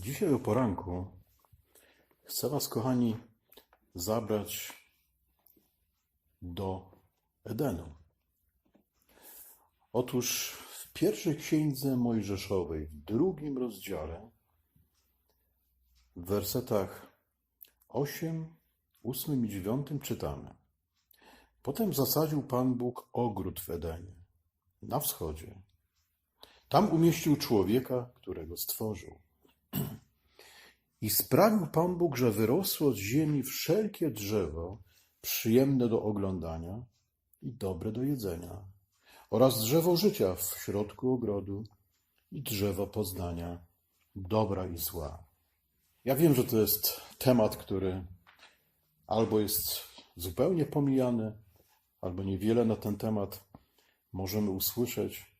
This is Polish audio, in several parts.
Dzisiaj o poranku chcę Was, kochani, zabrać do Edenu. Otóż w pierwszej księdze Mojżeszowej, w drugim rozdziale, w wersetach 8, 8 i 9 czytamy. Potem zasadził Pan Bóg ogród w Edenie, na wschodzie. Tam umieścił człowieka, którego stworzył. I sprawił Pan Bóg, że wyrosło z ziemi wszelkie drzewo przyjemne do oglądania i dobre do jedzenia, oraz drzewo życia w środku ogrodu i drzewo poznania dobra i zła. Ja wiem, że to jest temat, który albo jest zupełnie pomijany, albo niewiele na ten temat możemy usłyszeć,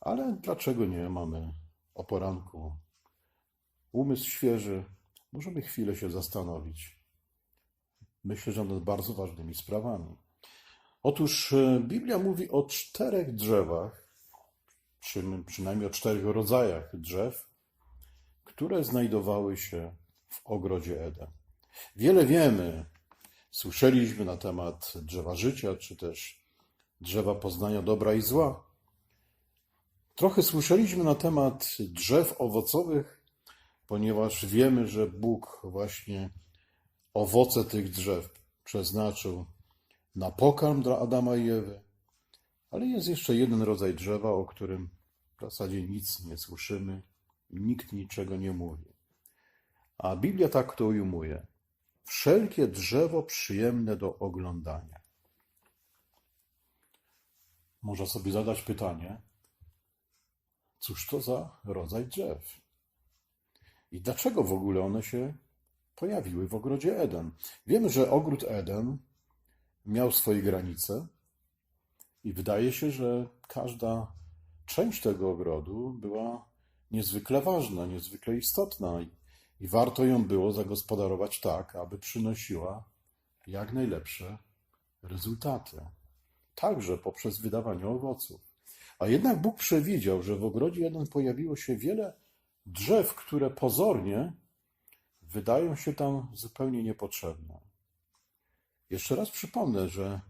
ale dlaczego nie mamy o poranku umysł świeży, możemy chwilę się zastanowić. Myślę, że nad bardzo ważnymi sprawami. Otóż e, Biblia mówi o czterech drzewach, czy przynajmniej o czterech rodzajach drzew, które znajdowały się w ogrodzie Eden. Wiele wiemy, słyszeliśmy na temat drzewa życia, czy też drzewa poznania dobra i zła. Trochę słyszeliśmy na temat drzew owocowych, ponieważ wiemy, że Bóg właśnie owoce tych drzew przeznaczył na pokarm dla Adama i Ewy. Ale jest jeszcze jeden rodzaj drzewa, o którym w zasadzie nic nie słyszymy, nikt niczego nie mówi. A Biblia tak to ujmuje. Wszelkie drzewo przyjemne do oglądania. Można sobie zadać pytanie, cóż to za rodzaj drzew? I dlaczego w ogóle one się pojawiły w ogrodzie Eden? Wiemy, że ogród Eden miał swoje granice i wydaje się, że każda część tego ogrodu była niezwykle ważna, niezwykle istotna i, warto ją było zagospodarować tak, aby przynosiła jak najlepsze rezultaty, także poprzez wydawanie owoców. A jednak Bóg przewidział, że w ogrodzie Eden pojawiło się wiele drzew, które pozornie wydają się tam zupełnie niepotrzebne. Jeszcze raz przypomnę, że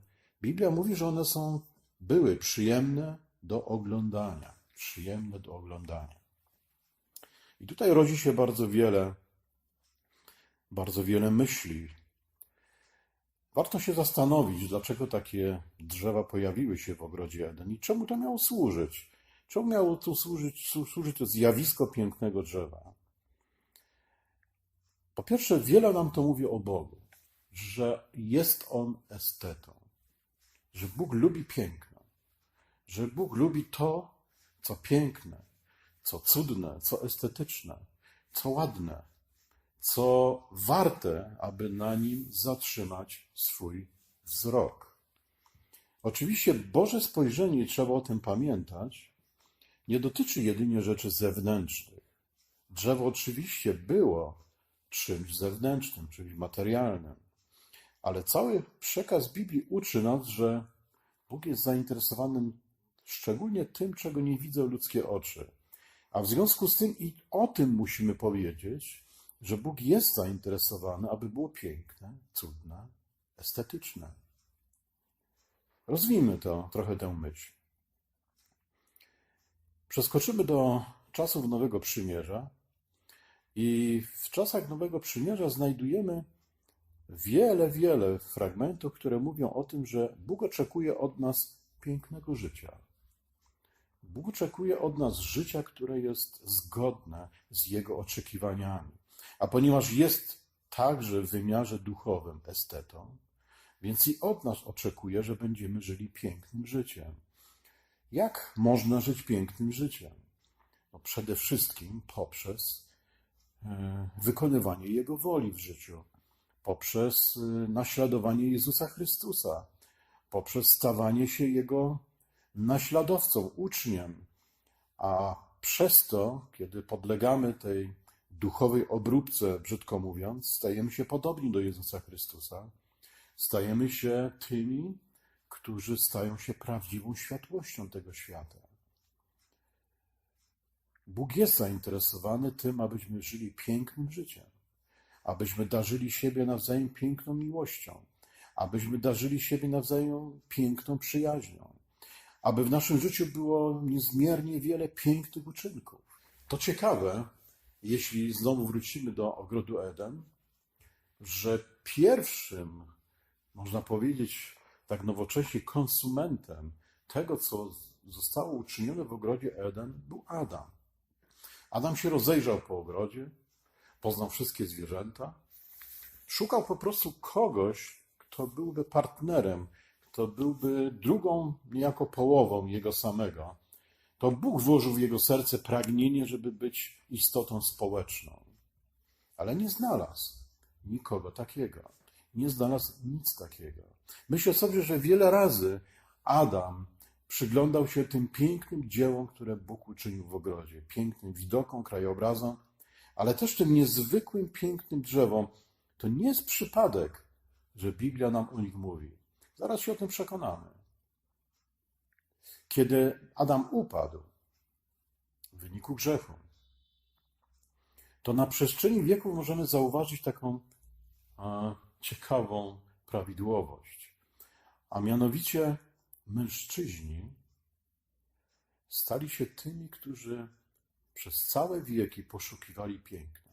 Biblia mówi, że one są, były przyjemne do oglądania. Przyjemne do oglądania. I tutaj rodzi się bardzo wiele, bardzo wiele myśli. Warto się zastanowić, dlaczego takie drzewa pojawiły się w ogrodzie Eden i czemu to miało służyć. Czemu miało tu służyć, służyć to zjawisko pięknego drzewa? Po pierwsze, wiele nam to mówi o Bogu, że jest On estetą, że Bóg lubi piękno, że Bóg lubi to, co piękne, co cudne, co estetyczne, co ładne, co warte, aby na nim zatrzymać swój wzrok. Oczywiście Boże spojrzenie, trzeba o tym pamiętać, nie dotyczy jedynie rzeczy zewnętrznych. Drzewo oczywiście było czymś zewnętrznym, czymś materialnym, ale cały przekaz Biblii uczy nas, że Bóg jest zainteresowany szczególnie tym, czego nie widzą ludzkie oczy. A w związku z tym i o tym musimy powiedzieć, że Bóg jest zainteresowany, aby było piękne, cudne, estetyczne. Rozwijmy to trochę tę myśl. Przeskoczymy do czasów Nowego Przymierza i w czasach Nowego Przymierza znajdujemy wiele, wiele fragmentów, które mówią o tym, że Bóg oczekuje od nas pięknego życia. Bóg oczekuje od nas życia, które jest zgodne z Jego oczekiwaniami. A ponieważ jest także w wymiarze duchowym estetą, więc i od nas oczekuje, że będziemy żyli pięknym życiem. Jak można żyć pięknym życiem? No przede wszystkim poprzez e, wykonywanie Jego woli w życiu, poprzez e, naśladowanie Jezusa Chrystusa, poprzez stawanie się Jego naśladowcą, uczniem, a przez to, kiedy podlegamy tej duchowej obróbce, brzydko mówiąc, stajemy się podobni do Jezusa Chrystusa, stajemy się tymi, którzy stają się prawdziwą światłością tego świata. Bóg jest zainteresowany tym, abyśmy żyli pięknym życiem, abyśmy darzyli siebie nawzajem piękną miłością, abyśmy darzyli siebie nawzajem piękną przyjaźnią, aby w naszym życiu było niezmiernie wiele pięknych uczynków. To ciekawe, jeśli znowu wrócimy do ogrodu Eden, że pierwszym, można powiedzieć tak nowocześnie, konsumentem tego, co zostało uczynione w ogrodzie Eden, był Adam. Adam się rozejrzał po ogrodzie, poznał wszystkie zwierzęta, szukał po prostu kogoś, kto byłby partnerem, kto byłby drugą niejako połową jego samego. To Bóg włożył w jego serce pragnienie, żeby być istotą społeczną. Ale nie znalazł nikogo takiego. Nie znalazł nic takiego. Myślę sobie, że wiele razy Adam przyglądał się tym pięknym dziełom, które Bóg uczynił w ogrodzie, pięknym widokom, krajobrazom, ale też tym niezwykłym, pięknym drzewom. To nie jest przypadek, że Biblia nam o nich mówi. Zaraz się o tym przekonamy. Kiedy Adam upadł w wyniku grzechu, to na przestrzeni wieków możemy zauważyć taką a, ciekawą prawidłowość. A mianowicie mężczyźni stali się tymi, którzy przez całe wieki poszukiwali piękna.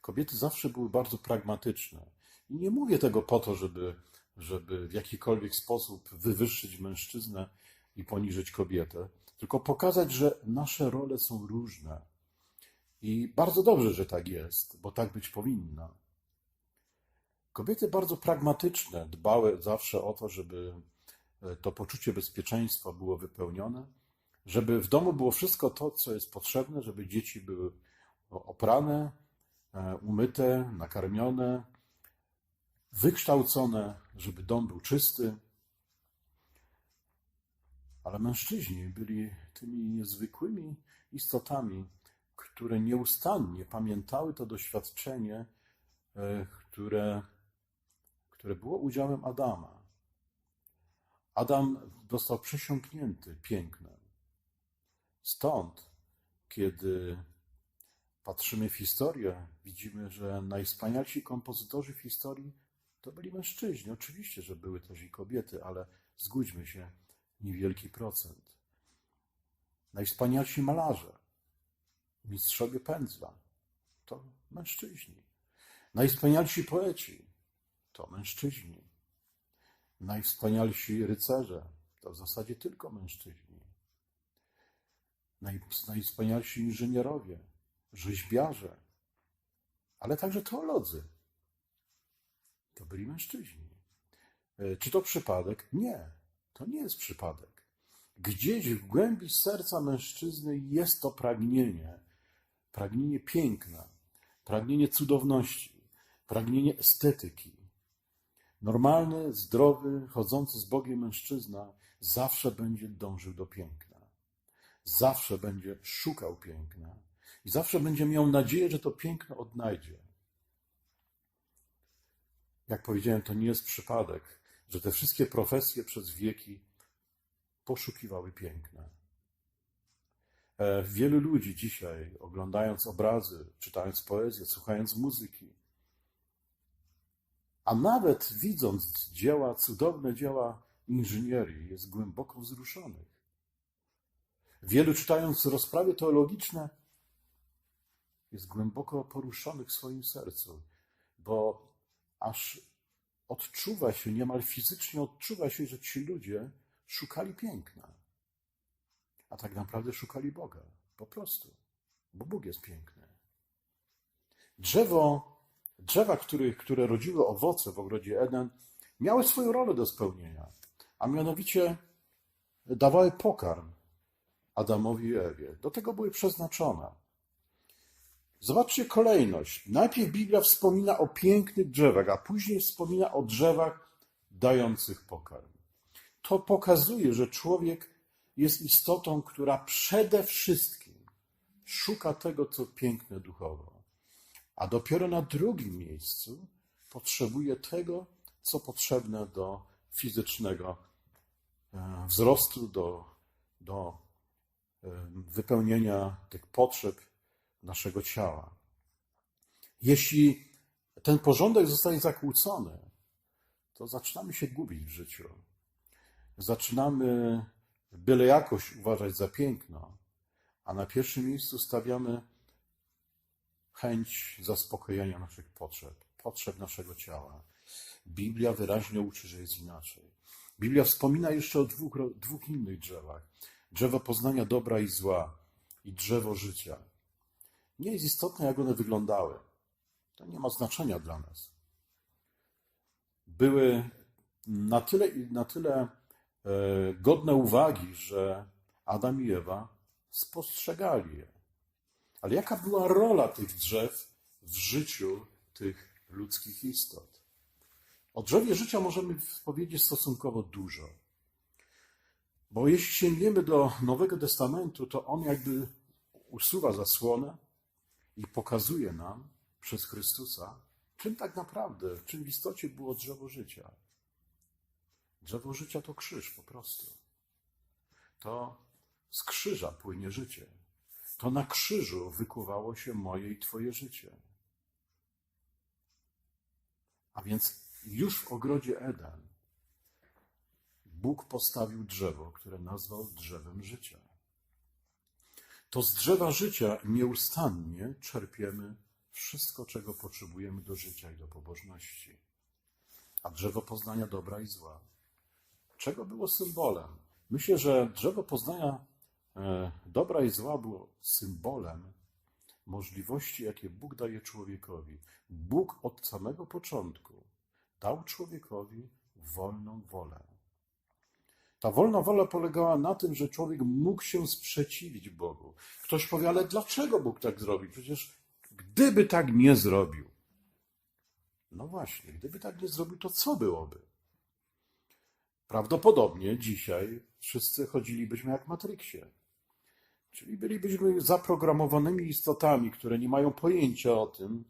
Kobiety zawsze były bardzo pragmatyczne. I nie mówię tego po to, żeby, żeby w jakikolwiek sposób wywyższyć mężczyznę i poniżyć kobietę, tylko pokazać, że nasze role są różne. I bardzo dobrze, że tak jest, bo tak być powinno. Kobiety bardzo pragmatyczne dbały zawsze o to, żeby to poczucie bezpieczeństwa było wypełnione, żeby w domu było wszystko to, co jest potrzebne, żeby dzieci były oprane, umyte, nakarmione, wykształcone, żeby dom był czysty. Ale mężczyźni byli tymi niezwykłymi istotami, które nieustannie pamiętały to doświadczenie, e, które, które było udziałem Adama. Adam został przesiąknięty pięknem. Stąd, kiedy patrzymy w historię, widzimy, że najwspanialsi kompozytorzy w historii to byli mężczyźni. Oczywiście, że były też i kobiety, ale zgódźmy się, niewielki procent. Najwspanialsi malarze, mistrzowie pędzla, to mężczyźni. Najwspanialsi poeci, to mężczyźni. Najwspanialsi rycerze, to w zasadzie tylko mężczyźni. Naj, najwspanialsi inżynierowie, rzeźbiarze, ale także teolodzy. To byli mężczyźni. E, czy to przypadek? Nie, to nie jest przypadek. Gdzieś w głębi serca mężczyzny jest to pragnienie, pragnienie piękna, pragnienie cudowności, pragnienie estetyki. Normalny, zdrowy, chodzący z Bogiem mężczyzna zawsze będzie dążył do piękna. Zawsze będzie szukał piękna i zawsze będzie miał nadzieję, że to piękno odnajdzie. Jak powiedziałem, to nie jest przypadek, że te wszystkie profesje przez wieki poszukiwały piękna. E, wielu ludzi dzisiaj, oglądając obrazy, czytając poezję, słuchając muzyki, a nawet widząc dzieła, cudowne dzieła inżynierii, jest głęboko wzruszonych. Wielu czytając rozprawy teologiczne, jest głęboko poruszonych w swoim sercu, bo aż odczuwa się, niemal fizycznie odczuwa się, że ci ludzie szukali piękna. A tak naprawdę szukali Boga. Po prostu. Bo Bóg jest piękny. Drzewo, drzewa, które, które rodziły owoce w ogrodzie Eden, miały swoją rolę do spełnienia. A mianowicie dawały pokarm Adamowi i Ewie. Do tego były przeznaczone. Zobaczcie kolejność. Najpierw Biblia wspomina o pięknych drzewach, a później wspomina o drzewach dających pokarm. To pokazuje, że człowiek jest istotą, która przede wszystkim szuka tego, co piękne duchowo, a dopiero na drugim miejscu potrzebuje tego, co potrzebne do fizycznego e, wzrostu, do, do wypełnienia tych potrzeb naszego ciała. Jeśli ten porządek zostaje zakłócony, to zaczynamy się gubić w życiu. Zaczynamy byle jakoś uważać za piękno, a na pierwszym miejscu stawiamy chęć zaspokojenia naszych potrzeb, potrzeb naszego ciała. Biblia wyraźnie uczy, że jest inaczej. Biblia wspomina jeszcze o dwóch, dwóch innych drzewach: drzewo poznania dobra i zła i drzewo życia. Nie jest istotne, jak one wyglądały. To nie ma znaczenia dla nas. Były na tyle, na tyle e, godne uwagi, że Adam i Ewa spostrzegali je. Ale jaka była rola tych drzew w życiu tych ludzkich istot? O drzewie życia możemy powiedzieć stosunkowo dużo. Bo jeśli sięgniemy do Nowego Testamentu, to on jakby usuwa zasłonę i pokazuje nam przez Chrystusa, czym tak naprawdę, czym w istocie było drzewo życia. Drzewo życia to krzyż po prostu. To z krzyża płynie życie. To na krzyżu wykuwało się moje i Twoje życie. A więc już w ogrodzie Eden Bóg postawił drzewo, które nazwał drzewem życia. To z drzewa życia nieustannie czerpiemy wszystko, czego potrzebujemy do życia i do pobożności. A drzewo poznania dobra i zła. Czego było symbolem? Myślę, że drzewo poznania dobra i zła było symbolem możliwości, jakie Bóg daje człowiekowi. Bóg od samego początku dał człowiekowi wolną wolę. Ta wolna wola polegała na tym, że człowiek mógł się sprzeciwić Bogu. Ktoś powie, ale dlaczego Bóg tak zrobił? Przecież gdyby tak nie zrobił. No właśnie, gdyby tak nie zrobił, to co byłoby? Prawdopodobnie dzisiaj wszyscy chodzilibyśmy jak w. Czyli bylibyśmy zaprogramowanymi istotami, które nie mają pojęcia o tym,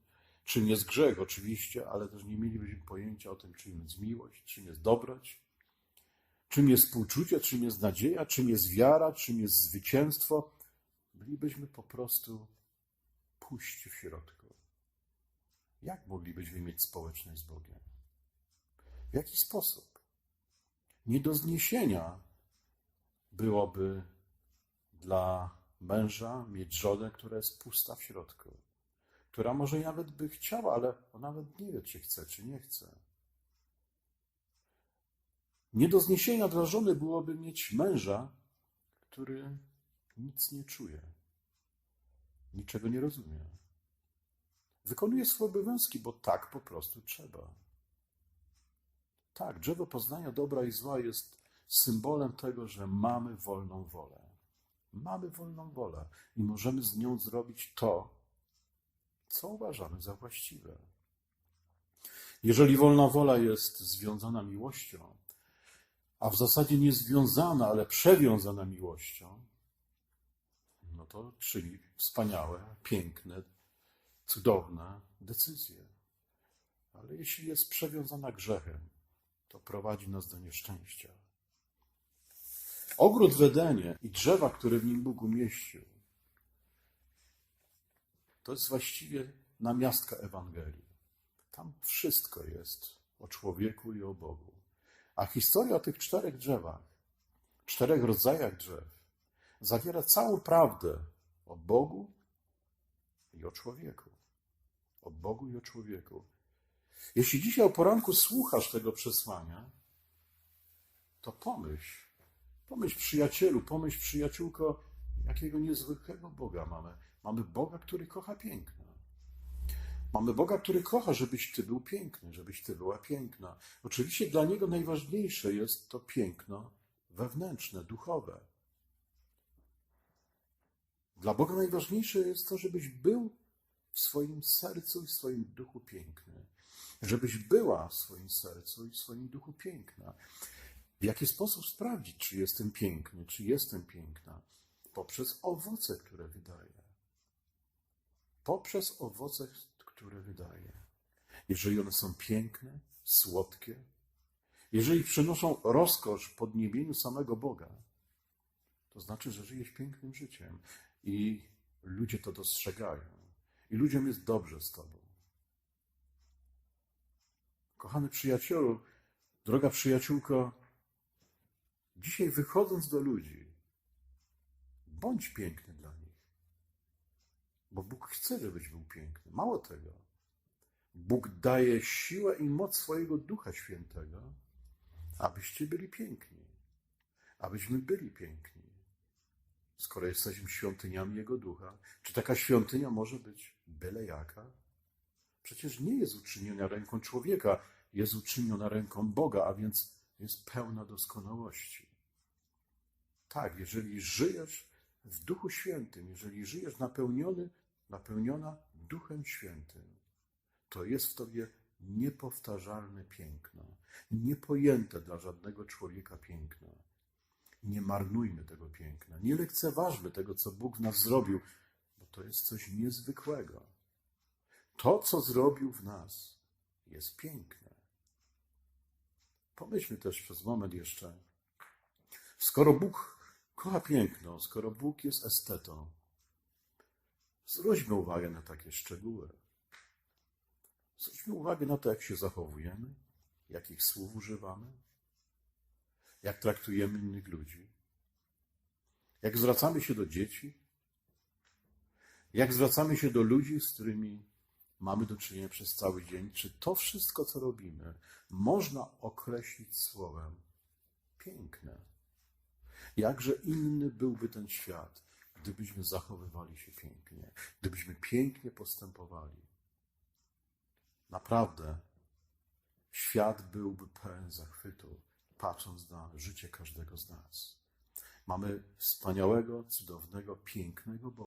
czym jest grzech oczywiście, ale też nie mielibyśmy pojęcia o tym, czym jest miłość, czym jest dobroć, czym jest współczucie, czym jest nadzieja, czym jest wiara, czym jest zwycięstwo. Bylibyśmy po prostu puści w środku. Jak moglibyśmy mieć społeczność z Bogiem? W jaki sposób? Nie do zniesienia byłoby dla męża mieć żonę, która jest pusta w środku która może nawet by chciała, ale ona nawet nie wie, czy chce, czy nie chce. Nie do zniesienia dla żony byłoby mieć męża, który nic nie czuje, niczego nie rozumie. Wykonuje swoje obowiązki, bo tak po prostu trzeba. Tak, drzewo poznania dobra i zła jest symbolem tego, że mamy wolną wolę. Mamy wolną wolę i możemy z nią zrobić to, co uważamy za właściwe. Jeżeli wolna wola jest związana miłością, a w zasadzie nie związana, ale przewiązana miłością, no to czyni wspaniałe, piękne, cudowne decyzje. Ale jeśli jest przewiązana grzechem, to prowadzi nas do nieszczęścia. Ogród w Edenie i drzewa, które w nim Bóg umieścił, to jest właściwie namiastka Ewangelii. Tam wszystko jest o człowieku i o Bogu. A historia o tych czterech drzewach, czterech rodzajach drzew, zawiera całą prawdę o Bogu i o człowieku. O Bogu i o człowieku. Jeśli dzisiaj o poranku słuchasz tego przesłania, to pomyśl, pomyśl przyjacielu, pomyśl przyjaciółko, jakiego niezwykłego Boga mamy. Mamy Boga, który kocha piękno. Mamy Boga, który kocha, żebyś Ty był piękny, żebyś Ty była piękna. Oczywiście dla Niego najważniejsze jest to piękno wewnętrzne, duchowe. Dla Boga najważniejsze jest to, żebyś był w swoim sercu i w swoim duchu piękny. Żebyś była w swoim sercu i w swoim duchu piękna. W jaki sposób sprawdzić, czy jestem piękny, czy jestem piękna? Poprzez owoce, które wydaje poprzez owoce, które wydaje. Jeżeli one są piękne, słodkie, jeżeli przynoszą rozkosz podniebieniu samego Boga, to znaczy, że żyjesz pięknym życiem i ludzie to dostrzegają. I ludziom jest dobrze z tobą. Kochany przyjacielu, droga przyjaciółko, dzisiaj wychodząc do ludzi, bądź piękny dla nich. Bo Bóg chce, żebyś był piękny. Mało tego. Bóg daje siłę i moc swojego Ducha Świętego, abyście byli piękni. Abyśmy byli piękni. Skoro jesteśmy świątyniami Jego Ducha, czy taka świątynia może być byle jaka? Przecież nie jest uczyniona ręką człowieka, jest uczyniona ręką Boga, a więc jest pełna doskonałości. Tak, jeżeli żyjesz w Duchu Świętym, jeżeli żyjesz napełniony, napełniona Duchem Świętym, to jest w tobie niepowtarzalne piękno, niepojęte dla żadnego człowieka piękno. Nie marnujmy tego piękna, nie lekceważmy tego, co Bóg w nas zrobił, bo to jest coś niezwykłego. To, co zrobił w nas, jest piękne. Pomyślmy też przez moment jeszcze, skoro Bóg kocha piękno, skoro Bóg jest estetą, zwróćmy uwagę na takie szczegóły. Zwróćmy uwagę na to, jak się zachowujemy, jakich słów używamy, jak traktujemy innych ludzi, jak zwracamy się do dzieci, jak zwracamy się do ludzi, z którymi mamy do czynienia przez cały dzień. Czy to wszystko, co robimy, można określić słowem piękne? Jakże inny byłby ten świat, gdybyśmy zachowywali się pięknie, gdybyśmy pięknie postępowali. Naprawdę świat byłby pełen zachwytu, patrząc na życie każdego z nas. Mamy wspaniałego, cudownego, pięknego Boga.